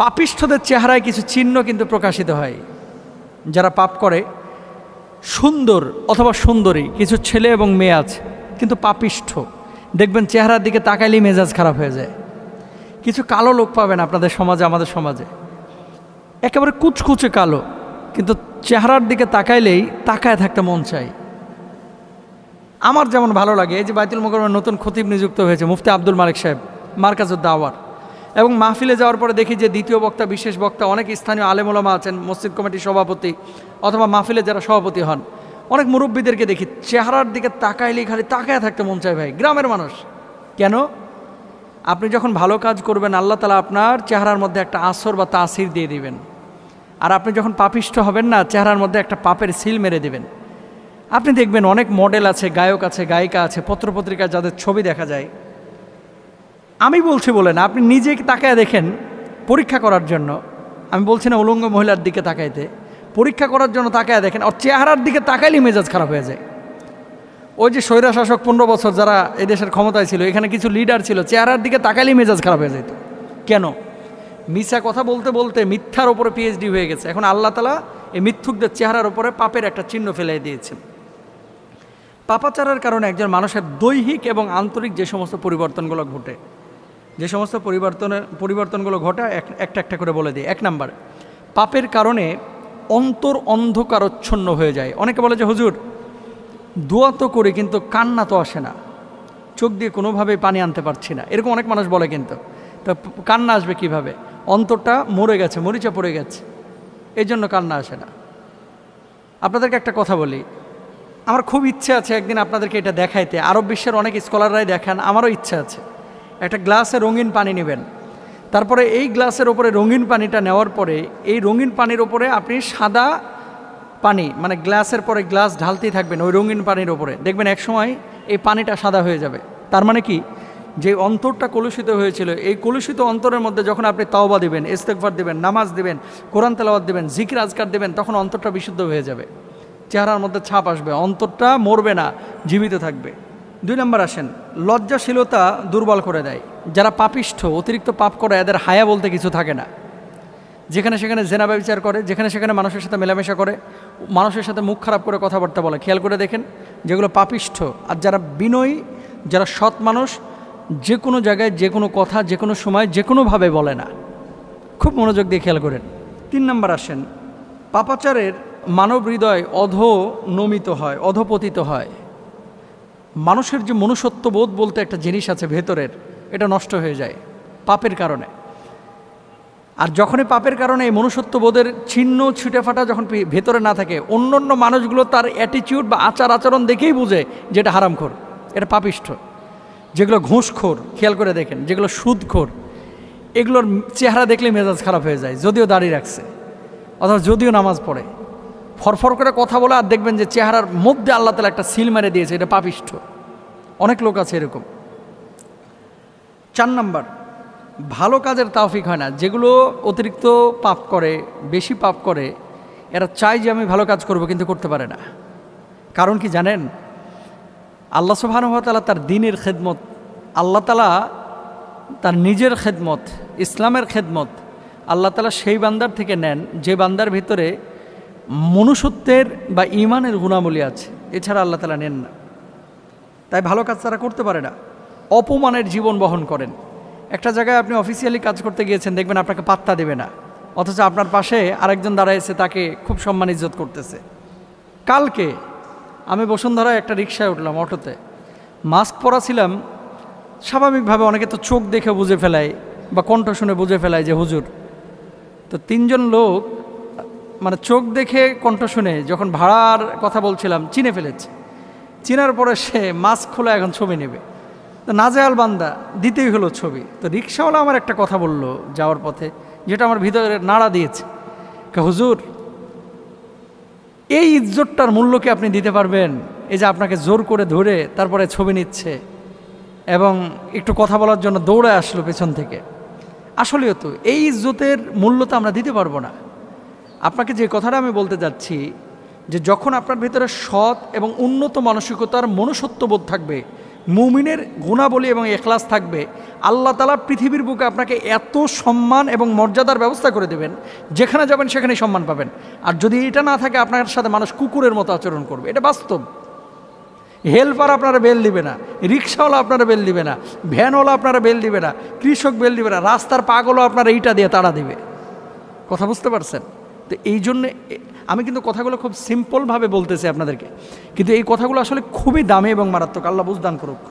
পাপিষ্ঠদের চেহারায় কিছু চিহ্ন কিন্তু প্রকাশিত হয়। যারা পাপ করে, সুন্দর অথবা সুন্দরী, কিছু ছেলে এবং মেয়ে আছে, কিন্তু পাপিষ্ঠ। দেখবেন চেহারার দিকে তাকাইলেই মেজাজ খারাপ হয়ে যায়। কিছু কালো লোক পাবেন আপনাদের সমাজে, আমাদের সমাজে। একেবারে কুচকুচে কালো, কিন্তু চেহারার দিকে তাকাইলেই তাকায় থাকতে মন চাই আমার যেমন ভালো লাগে, এই যে বাইতুল মোকরমের নতুন খতিব নিযুক্ত হয়েছে, মুফতি আব্দুল মালিক সাহেব মার্কাজুদ্দাওয়ার এবং মাহফিলে যাওয়ার পরে দেখি যে দ্বিতীয় বক্তা, বিশেষ বক্তা, অনেক স্থানীয় আলেমোলামা আছেন, মসজিদ কমিটির সভাপতি অথবা মাহফিলে যারা সভাপতি হন। অনেক মুরব্বীদেরকে দেখি, চেহারার দিকে তাকাইলেই খালি তাকায় থাকতে মন চায় ভাই, গ্রামের মানুষ। কেন? আপনি যখন ভালো কাজ করবেন, আল্লাহ তালা আপনার চেহারার মধ্যে একটা আসর বা তাসির দিয়ে দিবেন। আর আপনি যখন পাপিষ্ট হবেন না, চেহারার মধ্যে একটা পাপের সিল মেরে দেবেন। আপনি দেখবেন অনেক মডেল আছে, গায়ক আছে, গায়িকা আছে পত্রপত্রিকায় যাদের ছবি দেখা যায়। আমি বলছি বলে না আপনি নিজে তাকায় দেখেন পরীক্ষা করার জন্য। আমি বলছি না উলঙ্গ মহিলার দিকে তাকাইতে। পরীক্ষা করার জন্য তাকায় দেখেন ওর চেহারার দিকে তাকাইলেই মেজাজ খারাপ হয়ে যায়। ওই যে স্বৈরা শাসক পনেরো বছর যারা এদেশের ক্ষমতায় ছিল, এখানে কিছু লিডার ছিল, চেহারার দিকে তাকাইলেই মেজাজ খারাপ হয়ে যেত। কেন? মিথ্যা কথা বলতে বলতে মিথ্যার ওপরে পিএইচডি হয়ে গেছে। এখন আল্লাহ তালা এই মিথ্যুকদের চেহারার ওপরে পাপের একটা চিহ্ন ফেলে দিয়েছেন। পাপাচারের কারণে একজন মানুষের দৈহিক এবং আন্তরিক যে সমস্ত পরিবর্তনগুলো ঘটে যে সমস্ত পরিবর্তনের, পরিবর্তনগুলো ঘটে, এক- একটা একটা করে বলে দিই। এক নাম্বার, পাপের কারণে অন্তর অন্ধকারচ্ছন্ন হয়ে যায়। অনেকে বলে যে, হুজুর, দোয়া তো করে কিন্তু কান্না তো আসে না। চোখ দিয়ে কোনোভাবেই পানি আনতে পারছি না। এরকম অনেক মানুষ বলে কিন্তু। তো কান্না আসবে কীভাবে? অন্তরটা মরে গেছে, মরিচা পড়ে গেছে। এই জন্য কান্না আসে না। আপনাদেরকে একটা কথা বলি। আমার খুব ইচ্ছে আছে একদিন আপনাদেরকে এটা দেখাইতে। আরব বিশ্বের অনেক স্কলাররাই দেখান, আমারও ইচ্ছে আছে। একটা গ্লাসে রঙিন পানি নেবেন। তারপরে এই গ্লাসের ওপরে রঙিন পানিটা নেওয়ার পরে এই রঙিন পানির ওপরে আপনি সাদা পানি মানে গ্লাসের পরে গ্লাস ঢালতেই থাকবেন ওই রঙিন পানির ওপরে। দেখবেন এক সময় এই পানিটা সাদা হয়ে যাবে। তার মানে কি? যে অন্তরটা কলুষিত হয়েছিল, এই কলুষিত অন্তরের মধ্যে যখন আপনি তাওবা দিবেন ইস্তেকবার দিবেন, নামাজ দিবেন, কোরআন তেলাওয়াত দিবেন, জিকির, আজকার দিবেন, তখন অন্তরটা বিশুদ্ধ হয়ে যাবে। চেহারার মধ্যে ছাপ আসবে, অন্তরটা মরবে না, জীবিত থাকবে। দুই নম্বর আসেন, লজ্জাশীলতা দুর্বল করে দেয়। যারা পাপিষ্ঠ, অতিরিক্ত পাপ করে, এদের হায়া বলতে কিছু থাকে না। যেখানে সেখানে জেনা ব্যবচার করে, যেখানে সেখানে মানুষের সাথে মেলামেশা করে, মানুষের সাথে মুখ খারাপ করে কথাবার্তা বলে। খেয়াল করে দেখেন, যেগুলো পাপিষ্ঠ, আর যারা বিনয়ী, যারা সৎ মানুষ, যে কোনো জায়গায়, যে কোনো কথা, যে কোনো সময়, যে কোনোভাবে বলে না। খুব মনোযোগ দিয়ে খেয়াল করেন। তিন নম্বর আসেন, পাপাচারের মানব হৃদয় অধ নমিত হয়, অধপতিত হয়। মানুষের যে মনুষ্যত্ববোধ বলতে একটা জিনিস আছে ভেতরের, এটা নষ্ট হয়ে যায় পাপের কারণে। আর যখনই পাপের কারণে এই মনুষ্যত্ববোধের ছিন্ন ছুটে ফাটা যখন ভেতরে না থাকে অন্য অন্য মানুষগুলো তার অ্যাটিটিউড বা আচার আচরণ দেখেই বুঝে যে এটা হারামখোর, এটা পাপিষ্ঠ। যেগুলো ঘুষখোর, খেয়াল করে দেখেন, যেগুলো সুদখোর, এগুলোর চেহারা দেখলে মেজাজ খারাপ হয়ে যায়, যদিও দাঁড়িয়ে রাখছে, অথবা যদিও নামাজ পড়ে। ফরফর করে কথা বলে আর দেখবেন যে চেহারার মধ্যে আল্লাহ তালা একটা সিল মেরে দিয়েছে, এটা পাপিষ্ঠ। অনেক লোক আছে এরকম। চার নাম্বার, ভালো কাজের তাওফিক হয় না। যেগুলো অতিরিক্ত পাপ করে, বেশি পাপ করে, এরা চায় যে আমি ভালো কাজ করব, কিন্তু করতে পারে না। কারণ কি জানেন? আল্লাহ সুবাহানুভাতালা তার দিনের খেদমত, আল্লাহ তালা তার নিজের খেদমত, ইসলামের খেদমত, আল্লাহ তালা সেই বান্দার থেকে নেন যে বান্দার ভিতরে মনুষ্যত্বের বা ইমানের গুণাবলী আছে, এছাড়া আল্লাহ তালা নেন না। তাই ভালো কাজ তারা করতে পারে না। অপমানের জীবন বহন করেন। একটা জায়গায় আপনি অফিসিয়ালি কাজ করতে গিয়েছেন, দেখবেন আপনাকে পাত্তা দেবে না। অথচ আপনার পাশে আরেকজন দাঁড়াইছে, তাকে খুব সম্মান ইজ্জত করতেছে। কালকে আমি বসুন্ধরায় একটা রিক্সায় উঠলাম অটোতে। মাস্ক পরা ছিলাম স্বাভাবিকভাবে অনেকে তো চোখ দেখে বুঝে ফেলায় বা কণ্ঠ শুনে বুঝে ফেলায় যে, হুজুর, তো তিনজন লোক মানে চোখ দেখে কণ্ঠ শুনে যখন ভাড়ার কথা বলছিলাম, চিনে ফেলেছে। চিনার পরে সে মাস্ক খোলা এখন ছবি নেবে। তো নাজেয়াল বান্দা, দিতেই হলো ছবি। তো রিক্সাওয়ালা আমার একটা কথা বলল যাওয়ার পথে, যেটা আমার ভিতরে নাড়া দিয়েছে। হুজুর, এই ইজ্জতটার মূল্য কি আপনি দিতে পারবেন? এই যে আপনাকে জোর করে ধরে তারপরে ছবি নিচ্ছে এবং একটু কথা বলার জন্য দৌড়ে আসলো পেছন থেকে। আসলেও তো, এই ইজ্জতের মূল্য তো আমরা দিতে পারব না। আপনাকে যে কথাটা আমি বলতে যাচ্ছি, যে যখন আপনার ভিতরে সৎ এবং উন্নত মানসিকতার মনুষ্যত্ববোধ থাকবে, মুমিনের গুণাবলী এবং এখলাস থাকবে, আল্লাহ তালা পৃথিবীর বুকে আপনাকে এত সম্মান এবং মর্যাদার ব্যবস্থা করে দেবেন, যেখানে যাবেন সেখানেই সম্মান পাবেন। আর যদি এটা না থাকে, আপনার সাথে মানুষ কুকুরের মতো আচরণ করবে। এটা বাস্তব। হেল্পার আপনারা বেল দিবে না, রিক্সাওয়ালা আপনারা বেল দিবে না, ভ্যানওয়ালা আপনারা বেল দিবে না, কৃষক বেল দিবে না, রাস্তার পাগলও আপনারা ইটা দিয়ে তাড়া দিবে। কথা বুঝতে পারছেন? তো এই জন্যে, আমি কিন্তু কথাগুলো খুব সিম্পলভাবে বলতেছি আপনাদেরকে। কিন্তু এই কথাগুলো আসলে খুবই দামি এবং মারাত্মক। আল্লাহ বুঝদান করুক।